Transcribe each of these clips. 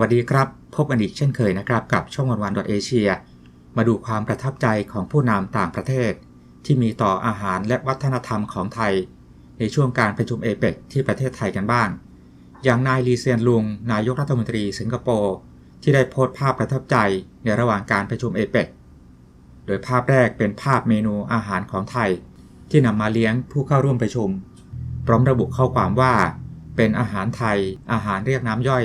วัสดีครับ พบกันอีกเช่นเคยนะครับ กับช่องวันวันเอเชียมาดูความประทับใจของผู้นำต่างประเทศ ที่มีต่ออาหารและวัฒนธรรมของไทย ในช่วงการประชุมเอเปกที่ประเทศไทยกันบ้าง อย่างนายลีเซียนลุง นายกรัฐมนตรีสิงคโปร์ที่ได้โพสต์ภาพประทับใจในระหว่างการประชุมเอเปกโดยภาพแรกเป็นภาพเมนูอาหารของไทย ที่นำมาเลี้ยงผู้เข้าร่วมประชุม พร้อมระบุข้อความว่า เป็นอาหารไทย อาหารเรียกน้ำย่อย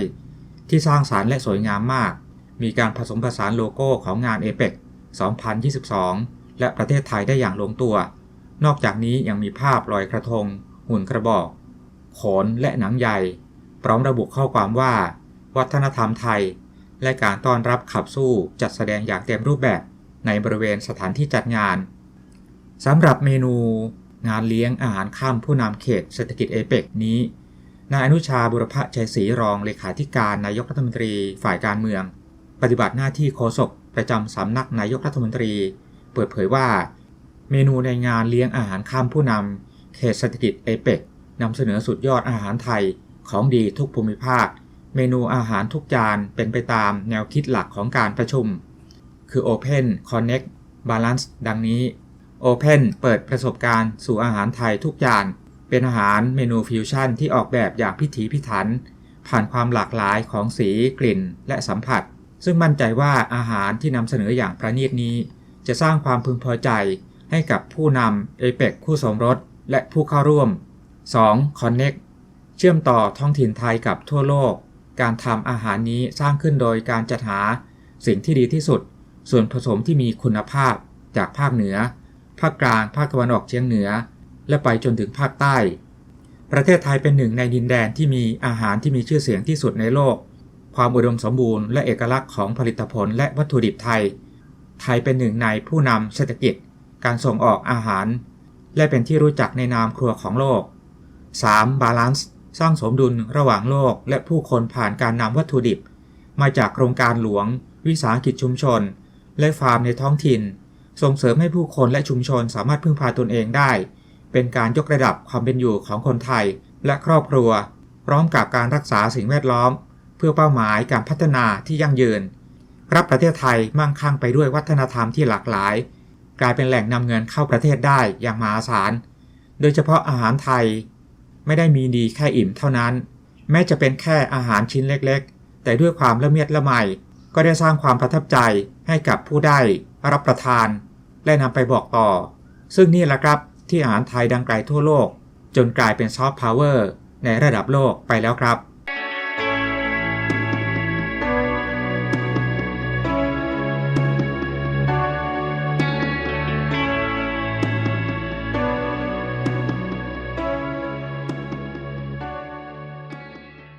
ที่สร้างสารรค์และสวยงามมาก มีการผสมผสานโลโก้ของงานเอเปก2022 และประเทศไทยได้อย่างลงตัว นอกจากนี้ยังมีภาพลอยกระทง หุ่นกระบอก ขนและหนังใหญ่ พร้อมระบุข้อความว่า วัฒนธรรมไทย และการต้อนรับขับสู้จัดแสดงอย่างเต็มรูปแบบในบริเวณสถานที่จัดงานสำหรับเมนูงานเลี้ยงอาหารข้ามผู้นำเขตเศรษฐกิจเอเปกนี้ นายอนุชาบุรพชัยศรีรองเลขาธิการนายกรัฐมนตรีฝ่ายการเมือง ปฏิบัติหน้าที่โฆษกประจำสำนักนายกรัฐมนตรี เปิดเผยว่า เมนูในงานเลี้ยงอาหารข้ามผู้นำเขตเศรษฐกิจเอเปกนำเสนอสุดยอดอาหารไทยของดีทุกภูมิภาค เมนูอาหารทุกจานเป็นไปตามแนวคิดหลักของการประชุม คือ Open Connect Balance ดังนี้ Open เปิดประสบการณ์สู่อาหารไทยทุกจาน เป็นอาหารเมนูฟิวชั่นที่ออกแบบอย่างพิถีพิถัน ผ่านความหลากหลายของสีกลิ่นและสัมผัส ซึ่งมั่นใจว่าอาหารที่นำเสนออย่างประณีตนี้ จะสร้างความพึงพอใจให้กับผู้นำเอเปกคู่สมรส และผู้เข้าร่วม 2. Connect เชื่อมต่อท้องถิ่นไทยกับทั่วโลก การทำอาหารนี้สร้างขึ้นโดยการจัดหาสิ่งที่ดีที่สุด ส่วนผสมที่มีคุณภาพจากภาคเหนือ ภาคกลาง ภาคตะวันออกเฉียงเหนือ และไปจนถึงภาคใต้ ประเทศไทยเป็นหนึ่งในดินแดนที่มีอาหารที่มีชื่อเสียงที่สุดในโลก ความอุดมสมบูรณ์และเอกลักษณ์ของผลิตผลและวัตถุดิบไทย ไทยเป็นหนึ่งในผู้นำเศรษฐกิจ การส่งออกอาหาร และเป็นที่รู้จักในนามครัวของโลก 3. Balance สร้างสมดุลระหว่างโลกและผู้คนผ่านการนำวัตถุดิบ มาจากโครงการหลวง วิสาหกิจชุมชน และฟาร์มในท้องถิ่น ส่งเสริมให้ผู้คนและชุมชนสามารถพึ่งพาตนเองได้ เป็นการยกระดับความเป็นอยู่ของคนไทย และครอบครัว พร้อมกับการรักษาสิ่งแวดล้อม เพื่อเป้าหมายการพัฒนาที่ยั่งยืน รับประเทศไทยมั่งคั่งไปด้วยวัฒนธรรมที่หลากหลาย กลายเป็นแหล่งนำเงินเข้าประเทศได้อย่างมหาศาล โดยเฉพาะอาหารไทย ไม่ได้มีดีแค่อิ่มเท่านั้น แม้จะเป็นแค่อาหารชิ้นเล็กๆ แต่ด้วยความละเมียดละไมก็ได้สร้างความประทับใจให้กับผู้ได้รับประทาน และนำไปบอกต่อ ซึ่งนี่แหละครับ ที่อาหารไทยดังไกลทั่วโลก จนกลายเป็นซอฟต์พาวเวอร์ในระดับโลกไปแล้วครับ